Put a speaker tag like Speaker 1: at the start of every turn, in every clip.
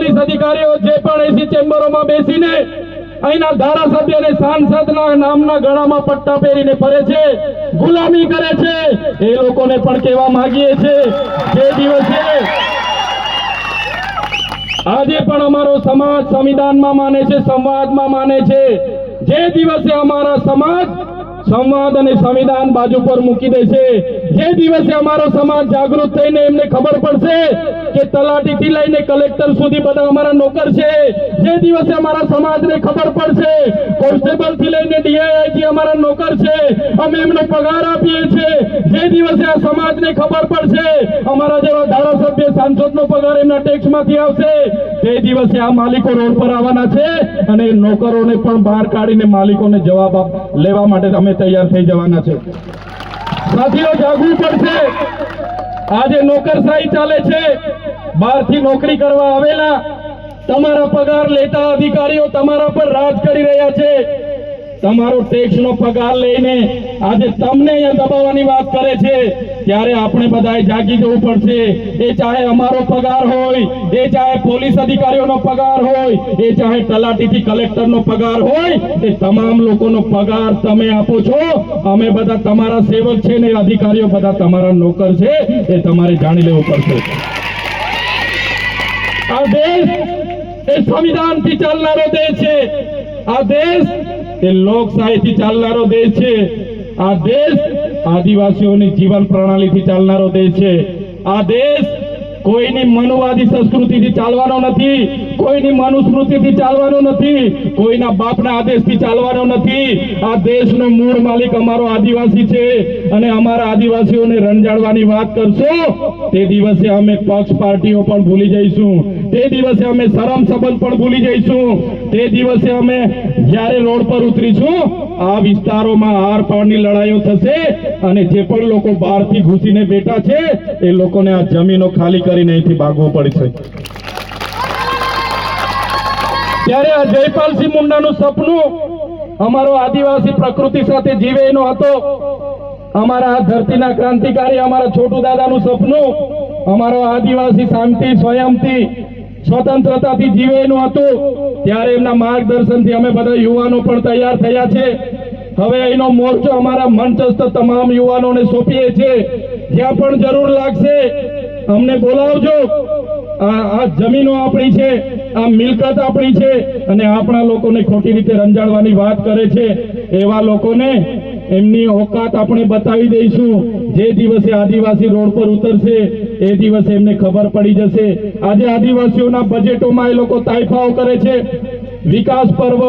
Speaker 1: Police અધિકારીઓ જે પણ એસી ચેમ્બરોમાં બેસીને અહીંના ધારાસભ્ય અને સાંસદના નામના ગળામાં પટ્ટા પહેરીને ફરે છે, ગુલામી કરે છે. એ લોકોને પણ કહેવા માંગીએ છે જે દિવસે આજે પણ અમારો સમાજ સંવિધાનમાં માને છે, સંવાદમાં માને છે. જે દિવસે અમારા સમાજ સંવાદ અને સંવિધાન બાજુ પર મૂકી દેશે જે દિવસે અમારો સમાજ જાગૃત થઈને એમને ખબર પડશે કે તલાટીથી લઈને કલેક્ટર સુધી બધા અમારા નોકર છે, જે દિવસે અમારા સમાજને ખબર પડશે કોન્સ્ટેબલથી લઈને ડીઆઈઆઈજી અમારા નોકર છે, અમે એમનો પગાર આપીએ છીએ. જે દિવસે આ સમાજને ખબર પડશે, અમારા જેવા ધારાસભ્ય સાંસદનો પગાર એમના ટેક્સમાંથી આવશે. તે દિવસે આ માલિકો રોડ પર આવવાના છે અને નોકરોને પણ બહાર કાઢીને માલિકોને જવાબ આપ- લેવા માટે અમે તૈયાર થઈ જવાના છે. સાથીઓ, જાગવું પડશે. આજે નોકરશાહી ચાલે છે. બહારથી નોકરી કરવા આવેલા. તમારા પગાર લેતા અધિકારીઓ તમારા પર રાજ કરી રહ્યા છે. તમારો ટેક્સનો પગાર લઈને આજે તમને અહીંયા દબાવવાની વાત કરે છે, ત્યારે આપણે બધાએ જાગી જવું પડશે. એ ચાહે અમારો પગાર હોય, એ ચાહે પોલીસ અધિકારીઓનો પગાર હોય, એ ચાહે તલાટીથી કલેક્ટરનો પગાર હોય, એ તમામ લોકોનો પગાર તમે આપો છો. અમે બધા તમારા સેવક છે ને અધિકારીઓ બધા તમારા નોકર છે, એ તમારે જાણી લેવું પડશે. આ દેશ એ સંવિધાનથી ચાલનારો દેશ છે. આ દેશ એ લોકશાહીથી ચાલનારો દેશ છે. આ દેશ આદિવાસીઓની જીવન પ્રણાલીથી ચાલનારો દેશ છે. આ દેશ કોઈની મનુવાદી સંસ્કૃતિથી ચાલવાનો નથી, કોઈની મનુસ્મૃતિથી ચાલવાનો નથી, કોઈના બાપના આદેશથી ચાલવાનો નથી. આ દેશનો મૂળ માલિક અમારો આદિવાસી છે અને અમારા આદિવાસીઓને રંજાડવાની વાત કરશો, તે દિવસે અમે પક્ષ પાર્ટીઓ પણ ભૂલી જઈશું. તે દિવસે અમે શરમ સંબંધ પણ ભૂલી જઈશું. તે દિવસે અમે જ્યારે રોડ પર ઉતરીશું, આ વિસ્તારોમાં હાર પાડની લડાઈઓ થશે અને જે પણ લોકો બહારથી ઘૂસીને બેઠા છે, એ લોકોને આ જમીનો ખાલી કરીને અહીંથી ભાગવું પડશે. ત્યારે આ જયપાલસિંહ મુંડાનું સપનું અમારો આદિવાસી પ્રકૃતિ સાથે જીવે એનો હતો. અમારા આ ધરતીના ક્રાંતિકારી, અમારા છોટુ દાદાનું સપનું અમારો આદિવાસી શાંતિ, સ્વયંથી, સ્વતંત્રતાથી જીવે એનું હતું. ત્યારે એમના માર્ગદર્શનથી અમે બધા યુવાનો પણ તૈયાર થયા છે. હવે એનો મોરચો અમારા મંચસ્થ તમામ યુવાનોને સોંપીએ છીએ. જ્યાં પણ જરૂર લાગશે અમને બોલાવજો. આ જમીનો આપણી છે, આ મિલકત આપણી છે અને આપણા લોકોને ખોટી રીતે રંજાડવાની વાત કરે છે. એવા લોકોને એમની ઓકાત આપણે બતાવી દઈશું. જે દિવસે આદિવાસી રોડ પર ઉતરશે, એ દિવસે એમને ખબર પડી જશે. આજે આદિવાસીઓના બજેટોમાં એ લોકો તાઇફાઓ કરે છે. વિકાસ પર્વ,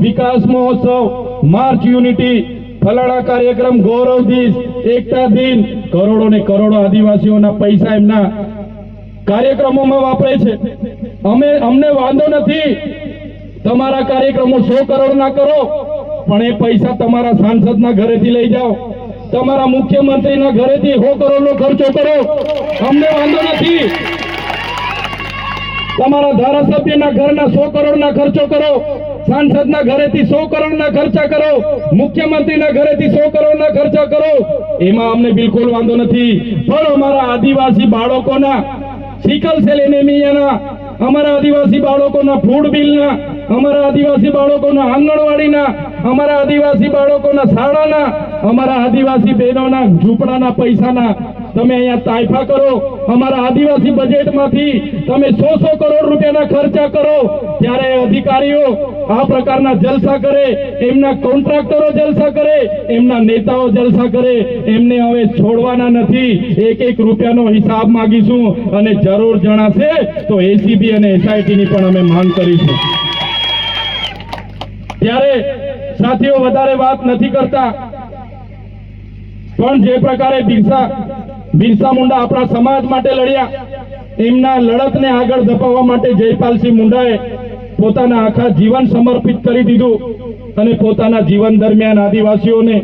Speaker 1: વિકાસ મહોત્સવ, માર્ચ યુનિટી, ફલાણા કાર્યક્રમ, ગૌરવ દિવસ એકતા કરોડો ને કરોડો આદિવાસીઓના પૈસા એમના કાર્યક્રમોમાં વાપરે છે. અમે, અમને વાંધો નથી. તમારા કાર્યક્રમો સો કરોડ ના કરો, પણ એ પૈસા તમારા સાંસદના ઘરેથી લઈ જાઓ. તમારા મુખ્યમંત્રીના ઘરેથી સો કરોડનો ખર્ચો કરો. અમને વાંધો નથી. તમારા ધારાસભ્યના ઘરના સો કરોડના ખર્ચો કરો, સાંસદના ઘરેથી સો કરોડના ખર્ચા કરો, મુખ્યમંત્રીના ઘરેથી સો કરોડના ખર્ચા કરો, એમાં અમને બિલકુલ વાંધો નથી. પણ અમારા આદિવાસી બાળકોના, સિકલ સેલ એનેમિયાના, અમારા આદિવાસી બાળકોના ફૂડ બિલના, અમારા આદિવાસી બાળકોના આંગણવાડીના, અમારા આદિવાસી બાળકોના શાળાના, અમારા આદિવાસી બહેનોના ઝૂંપડાના પૈસાના તમે અહીંયા તાઇફા કરો, અમારા આદિવાસી બજેટમાંથી તમે સો સો કરોડ રૂપિયાના ખર્ચા કરો. ત્યારે અધિકારીઓ આ પ્રકારના જલસા કરે, એમના કોન્ટ્રાક્ટરો જલસા કરે, એમના નેતાઓ જલસા કરે. એમને હવે છોડવાના નથી. એક એક રૂપિયાનો હિસાબ માંગીશું અને જરૂર જણાશે તો એસીબી અને એસઆઈટીની પણ અમે માંગ કરીશું. ત્યારે સાથીઓ, વધારે વાત નથી કરતા. પણ જે પ્રકારે બિરસા બિરસા મુંડા આપણા સમાજ માટે લડ્યા. એમના લડતને આગળ ધપાવવા માટે જયપાલસિંહ મુંડાએ પોતાના આખા જીવન સમર્પિત કરી દીધું અને પોતાના જીવન દરમિયાન આદિવાસીઓને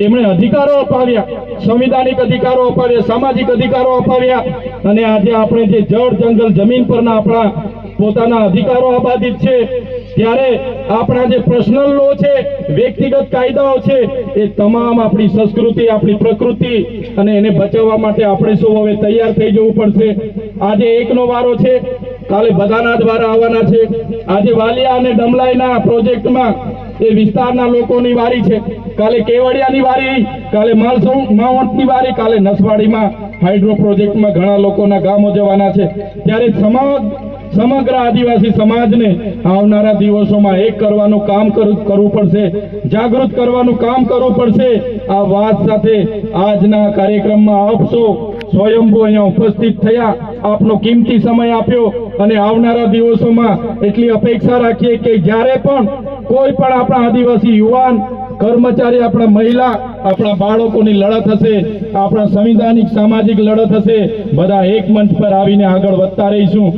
Speaker 1: એમણે અધિકારો અપાવ્યા, સંવિધાનિક અધિકારો અપાવ્યા, સામાજિક અધિકારો અપાવ્યા અને આજે આપણે જે જળ જંગલ જમીન પરના આપણા પોતાના અધિકારો આબાદિત છે, ત્યારે આપણા જે પર્સનલ લો છે, વ્યક્તિગત કાયદાઓ છે, એ તમામ આપણી સંસ્કૃતિ, આપણી પ્રકૃતિ અને એને બચાવવા માટે આપણે સૌ હવે તૈયાર થઈ જવું પડશે? આજે એકનો વારો છે. કાલે બધાના દ્વારા આવવાના છે. આજે વાલિયા અને ડમલાઈના પ્રોજેક્ટમાં એ વિસ્તારના લોકોની વારી છે. કાલે કેવડિયાની વારી, કાલે માલસૌ માવંટની વારી, કાલે નસવાડીમાં હાઇડ્રો પ્રોજેક્ટમાં ઘણા લોકોના ગામો જવાના છે. ત્યારે સમગ સમગ્ર આદિવાસી સમાજને આવનારા દિવસોમાં એક કરવાનું કામ કરવું પડશે, જાગૃત કરવાનું કામ કરવું પડશે. આ વાત સાથે આજના કાર્યક્રમમાં આપ સૌ સ્વયંભૂ અહીંયા ઉપસ્થિત થયા. આપનો કિંમતી સમય આપ્યો અને આવનારા દિવસોમાં એટલી અપેક્ષા રાખીએ કે જ્યારે પણ કોઈ પણ આપણા આદિવાસી યુવાન, કર્મચારી, આપણા મહિલા, આપણા બાળકોની લડત હશે, આપણા સંવિધાનિક સામાજિક લડત હશે, બધા એક મંચ પર આવીને આગળ વધતા રહીશું.